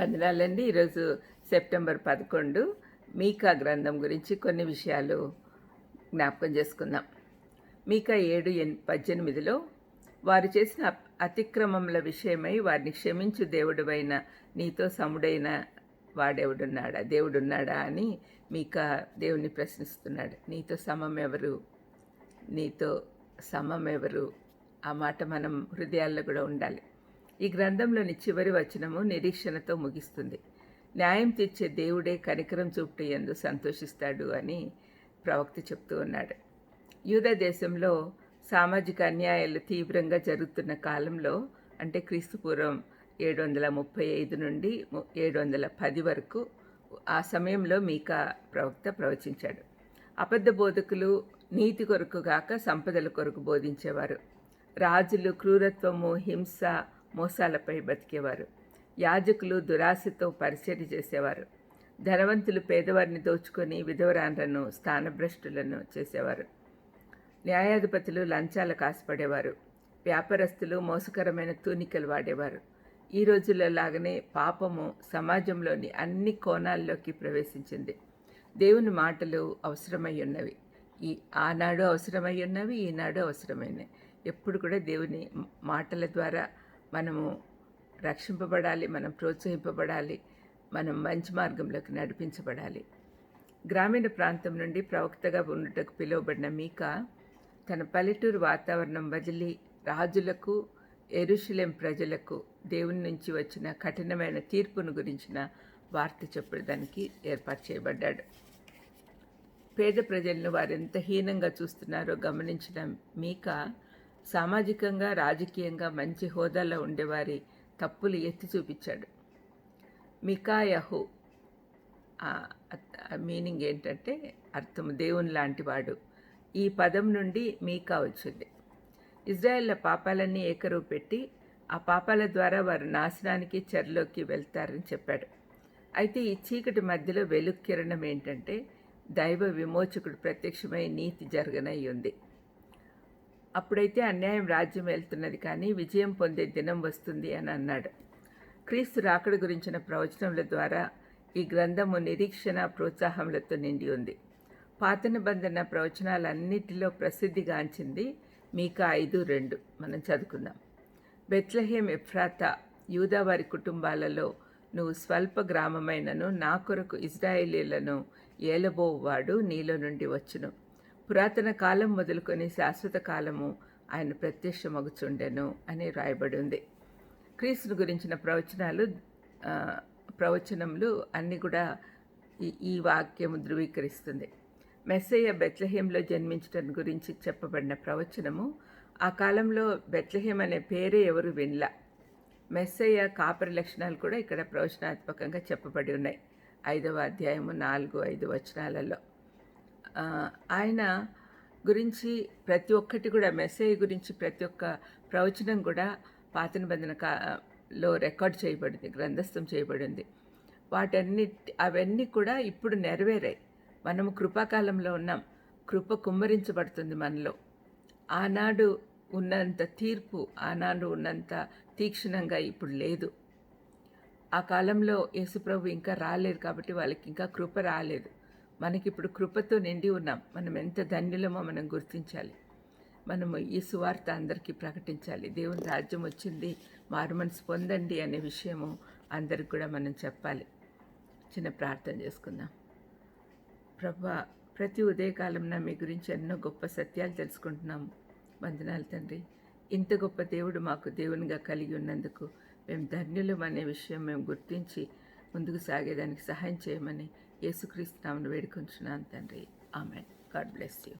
వందనాలండి ఈరోజు సెప్టెంబర్ పదకొండు. మీకా గ్రంథం గురించి కొన్ని విషయాలు జ్ఞాపకం చేసుకుందాం. మీకా ఏడు ఎన్ పద్దెనిమిదిలో వారు చేసిన అతిక్రమముల విషయమై వారిని క్షమించు దేవుడువైన నీతో సముడైన వాడెవడున్నాడా? దేవుడున్నాడా? అని మీకా దేవుని ప్రశ్నిస్తున్నాడు. నీతో సమం ఎవరు? నీతో సమం ఎవరు? ఆ మాట మనం హృదయాల్లో కూడా ఉండాలి. ఈ గ్రంథంలోని చివరి వచనము నిరీక్షణతో ముగిస్తుంది. న్యాయం తీర్చే దేవుడే కనికరం చూపుట ఎందు సంతోషిస్తాడు అని ప్రవక్త చెప్తూ ఉన్నాడు. యూద దేశంలో సామాజిక అన్యాయాలు తీవ్రంగా జరుగుతున్న కాలంలో అంటే క్రీస్తుపూర్వం ఏడు వందల ముప్పై ఐదు నుండి ఏడు వందల పది వరకు ఆ సమయంలో మీకా ప్రవక్త ప్రవచించాడు. అబద్ధ బోధకులు నీతి కొరకు గాక సంపదల కొరకు బోధించేవారు. రాజులు క్రూరత్వము హింస మోసాలపై బతికేవారు. యాజకులు దురాశతో పరిచర్య చేసేవారు. ధనవంతులు పేదవారిని దోచుకొని విధవరాన్లను స్థానభ్రష్టులను చేసేవారు. న్యాయాధిపతులు లంచాలకు ఆశపడేవారు. వ్యాపారస్తులు మోసకరమైన తూనికలు వాడేవారు. ఈ రోజుల్లో లాగానే పాపము సమాజంలోని అన్ని కోణాల్లోకి ప్రవేశించింది. దేవుని మాటలు అవసరమై ఉన్నవి. ఈ ఆనాడు అవసరమై ఉన్నవి ఈనాడు అవసరమైనవి. ఎప్పుడు కూడా దేవుని మాటల ద్వారా మనము రక్షింపబడాలి మనం ప్రోత్సహింపబడాలి మనం మంచి మార్గంలోకి నడిపించబడాలి. గ్రామీణ ప్రాంతం నుండి ప్రవక్తగా ఉండటకు పిలువబడిన మీకా తన పల్లెటూరు వాతావరణం వదిలి రాజులకు ఎరుషులెం ప్రజలకు దేవుని నుంచి వచ్చిన కఠినమైన తీర్పును గురించిన వార్త చెప్పడానికి ఏర్పాటు చేయబడ్డాడు. పేద ప్రజలను వారెంత హీనంగా చూస్తున్నారో గమనించిన మీకా సామాజికంగా రాజకీయంగా మంచి హోదాలో ఉండేవారి తప్పులు ఎత్తి చూపించాడు. మికాయహు మీనింగ్ ఏంటంటే అర్థం దేవుని లాంటివాడు. ఈ పదం నుండి మీకా వచ్చింది. ఇజ్రాయెల్ల పాపాలన్నీ ఏకరువు పెట్టి ఆ పాపాల ద్వారా వారు నాశనానికి చెరలోకి వెళ్తారని చెప్పాడు. అయితే ఈ చీకటి మధ్యలో వెలుక్కిరణం ఏంటంటే దైవ విమోచకుడు ప్రత్యక్షమై నీతి జరగనై ఉంది. అప్పుడైతే అన్యాయం రాజ్యం వెళ్తున్నది కానీ విజయం పొందే దినం వస్తుంది అని అన్నాడు. క్రీస్తు రాకడ గురించిన ప్రవచనముల ద్వారా ఈ గ్రంథము నిరీక్షణ ప్రోత్సాహములతో నిండి ఉంది. పాత నిబంధన ప్రవచనాలన్నిటిలో ప్రసిద్ధిగాంచింది మీకా ఐదు రెండు. మనం చదువుకుందాం. బెత్లహేమ్ ఎఫ్రాతా యూదావారి కుటుంబాలలో నువ్వు స్వల్ప గ్రామమైనను నా కొరకు ఇజ్రాయేలీలను ఏలబోవాడు నీలో నుండి వచ్చును. పురాతన కాలం మొదలుకొని శాశ్వత కాలము ఆయన ప్రత్యక్షమగుచుండెను అని రాయబడి ఉంది. క్రీస్తుని గురించిన ప్రవచనాలు ప్రవచనములు అన్నీ కూడా ఈ ఈ వాక్యము ధృవీకరిస్తుంది. మెస్సయ్య బెత్లహేంలో జన్మించడం గురించి చెప్పబడిన ప్రవచనము ఆ కాలంలో బెత్లహేం అనే పేరే ఎవరు వినలా. మెస్సయ్య కాపరి లక్షణాలు కూడా ఇక్కడ ప్రవచనాత్మకంగా చెప్పబడి ఉన్నాయి. ఐదవ అధ్యాయము నాలుగు ఐదు వచనాలలో. ఆయన గురించి ప్రతి ఒక్కటి కూడా మెసేజ్ గురించి ప్రతి ఒక్క ప్రవచనం కూడా పాత నిబంధన కా- లో రికార్డ్ చేయబడింది గ్రంథస్థం చేయబడింది. వాటన్ని అవన్నీ కూడా ఇప్పుడు నెరవేరాయి. మనము కృపాకాలంలో ఉన్నాం. కృప కుమ్మరించబడుతుంది మనలో. ఆనాడు ఉన్నంత తీర్పు ఆనాడు ఉన్నంత తీక్షణంగా ఇప్పుడు లేదు. ఆ కాలంలో యేసుప్రభు ఇంకా రాలేదు కాబట్టి వాళ్ళకి ఇంకా కృప రాలేదు. మనకి ఇప్పుడు కృపతో నిండి ఉన్నాం. మనం ఎంత ధన్యులమో మనం గుర్తించాలి. మనము ఈ సువార్త అందరికీ ప్రకటించాలి. దేవుని రాజ్యం వచ్చింది మారు మనసు పొందండి అనే విషయము అందరికి కూడా మనం చెప్పాలి. చిన్న ప్రార్థన చేసుకుందాం. ప్రభా ప్రతి ఉదయకాలంలో మీ గురించి ఎన్నో గొప్ప సత్యాలు తెలుసుకుంటున్నాము. వందనాలు తండ్రి. ఇంత గొప్ప దేవుడు మాకు దేవునిగా కలిగి ఉన్నందుకు మేము ధన్యులం అనే విషయం మేము గుర్తించి ముందుకు సాగేదానికి సహాయం చేయమని యేసుక్రీస్తు నామను వేడుకుంటున్నాను తండ్రి. ఆమె గాడ్ బ్లెస్ యూ.